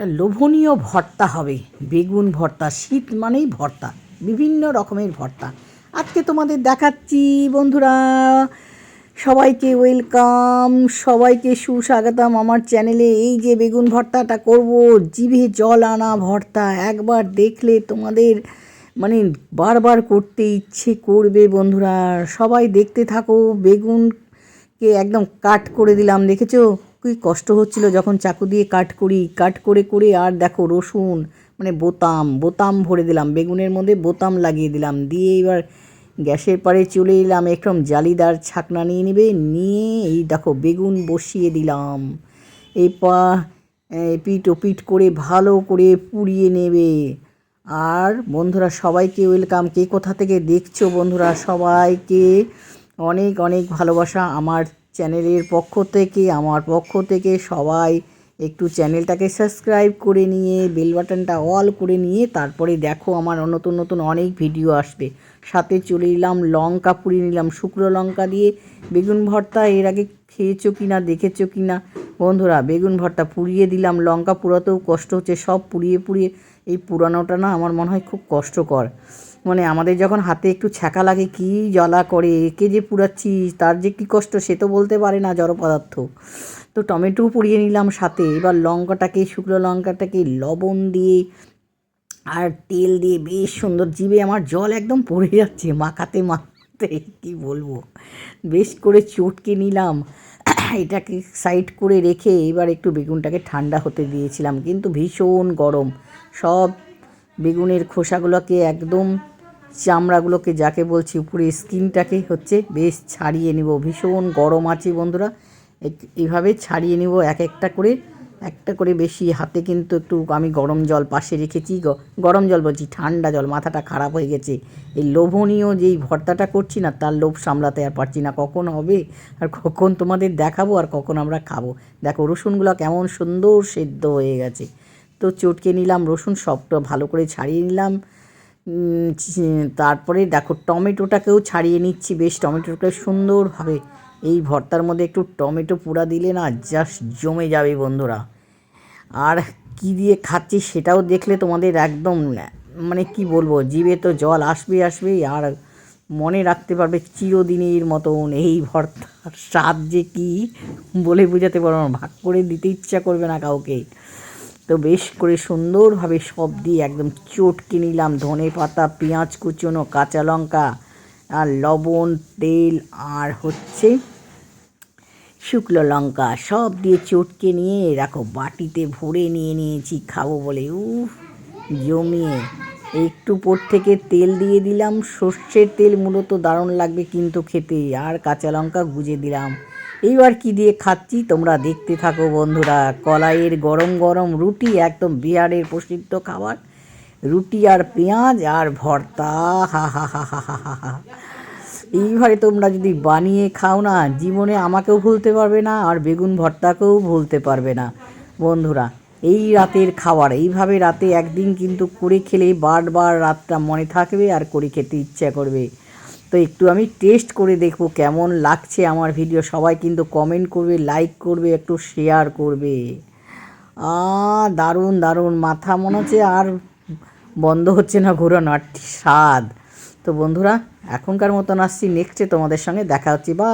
একটা লোভনীয় ভর্তা হবে। বেগুন ভর্তা, শীত মানেই ভর্তা, বিভিন্ন রকমের ভর্তা। আজকে তোমাদের দেখাচ্ছি বন্ধুরা, সবাইকে ওয়েলকাম, সবাইকে সুস্বাগতম আমার চ্যানেলে। এই যে বেগুন ভর্তাটা করব, জিভে জল আনা ভর্তা, একবার দেখলে তোমাদের মানে বারবার করতে ইচ্ছে করবে বন্ধুরা। সবাই দেখতে থাকো, বেগুনকে একদম কাট করে দিলাম, দেখেছ? কি কষ্ট হচ্ছিল যখন চাকু দিয়ে কাট করি কাট করে করে আর দেখো রসুন মানে বোতাম বোতাম ভরে দিলাম, বেগুনের মধ্যে বোতাম লাগিয়ে দিলাম, দিয়ে এবার গ্যাসের পাড়ে চলে এলাম একদম জালিদার ছাকনা নিয়ে নেবে, নিয়ে এই দেখো বেগুন বসিয়ে দিলাম। এই পা পিট ও পিট করে ভালো করে পুড়িয়ে নেবে। আর বন্ধুরা সবাইকে ওয়েলকাম। কে কোথা থেকে দেখছ বন্ধুরা? সবাইকে অনেক অনেক ভালোবাসা। আমার চ্যানেলের পক্ষ থেকে, আমার পক্ষ থেকে সবাই একটু চ্যানেলটাকে সাবস্ক্রাইব করে নিয়ে, বেল বাটনটা অল করে নিয়ে, তারপরে দেখো আমার নতুন নতুন অনেক ভিডিও আসবে। সাথে চলে এলাম, লঙ্কা পুড়িয়ে নিলাম, শুকনো লঙ্কা দিয়ে। বেগুন ভর্তা এর আগে খেয়েছো কি না দেখেছ কি না বন্ধুরা, বেগুন ভর্তা পুড়িয়ে দিলাম, লঙ্কা পুরাতেও কষ্ট হচ্ছে, সব পুড়িয়ে পুড়িয়ে। এই পুরানোটা না আমার মনে হয় খুব কষ্টকর। মানে আমাদের যখন হাতে একটু ছ্যাঁকা লাগে, কি জ্বালা করে, একে যে পুড়াচ্ছি, তার যে কী কষ্ট, সে তো বলতে পারে না জড় পদার্থ। তো টমেটো পুড়িয়ে নিলাম সাথে। এবার লঙ্কাটাকে, শুকনো লঙ্কাটাকে লবণ দিয়ে আর তেল দিয়ে বেশ সুন্দর জিভে আমার জল একদম পড়ে যাচ্ছে, মাখাতে মাখাতে, কী বলব? বেশ করে চটকে নিলাম। এটাকে সাইড করে রেখে এবার একটু বেগুনটাকে ঠান্ডা হতে দিয়েছিলাম। কিন্তু ভীষণ গরম, সব বেগুনের খোসাগুলোকে একদম চামড়াগুলোকে যাকে বলছি উপরে স্কিনটাকে হচ্ছে বেশ ছাড়িয়ে নিব। ভীষণ গরম আছে বন্ধুরা। এইভাবে ছাড়িয়ে নিব এক একটা করে। একটা করে বেশি হাতে কিন্তু একটু আমি গরম জল পাশে রেখেছি। গরম জল বলছি, ঠান্ডা জল, মাথাটা খারাপ হয়ে গেছে। এই লোভনীয় যেই ভর্তাটা করছি না, তার লোভ সামলাতে আর পারছি না। কখন হবে? আর কখন তোমাদের দেখাবো আর কখন আমরা খাব? দেখো, রসুনগুলো কেমন সুন্দর সেদ্ধ হয়ে গেছে। তো চটকে নিলাম, রসুন সবটা ভালো করে ছাড়িয়ে নিলাম। তারপরে দেখো টমেটোটাকেও ছাড়িয়ে নিচ্ছি, বেশ টমেটোটা সুন্দরভাবে। এই ভর্তার মধ্যে একটু টমেটো পুরা দিলে না জাস্ট জমে যাবে বন্ধুরা। আর কি দিয়ে খাচ্ছি সেটাও দেখলে তোমাদের একদম মানে কি বলব, জিভে তো জল আসবে আসবেই, আর মনে রাখতে পারবে চিরদিনের মতন এই ভর্তার স্বাদ যে কী বলে বোঝাতে পারব না, ভাগ করে দিতে ইচ্ছা করবে না কাউকে। তো বেশ করে সুন্দরভাবে সব দিয়ে একদম চটকে নিলাম। ধনে পাতা, পেঁয়াজ কুচনো, কাঁচা লঙ্কা, আর লবণ, তেল, আর হচ্ছে শুকনো লঙ্কা। সব দিয়ে চটকে নিয়ে রাখো, বাটিতে ভরে নিয়ে নিয়েছি, খাব বলে। উফ, জমিয়ে। একটু পর থেকে তেল দিয়ে দিলাম। সর্ষের তেল মূলত দারুণ লাগবে কিন্তু খেতে। আর কাঁচা লঙ্কা গুজে দিলাম। এইবার কি দিয়ে খাচ্ছি তোমরা দেখতে থাকো বন্ধুরা। কলাইয়ের গরম গরম রুটি, একদম বিহারের প্রসিদ্ধ খাবার। রুটি আর পেঁয়াজ আর ভর্তা, হা হা হা হা হা হা হা। এইভাবে তোমরা যদি বানিয়ে খাও না, জীবনে আমাকেও ভুলতে পারবে না আর বেগুন ভর্তাকেও ভুলতে পারবে না। বন্ধুরা, এই রাতের খাবার, এইভাবে রাতে একদিন কিন্তু করে খেলে বারবার রাতটা মনে থাকবে আর করে খেতে ইচ্ছা করবে। তো একটু আমি টেস্ট করে দেখব কেমন লাগছে আমার ভিডিও সবাই কিন্তু কমেন্ট করবে লাইক করবে, একটু শেয়ার করবে। আ দারুণ দারুণ। মাথা মনে হচ্ছে আর বন্ধ হচ্ছে না ঘোরানো, আর স্বাদ। তো বন্ধুরা, এখনকার মতন আসছি নেক্সটে তোমাদের সঙ্গে দেখা হচ্ছে। বা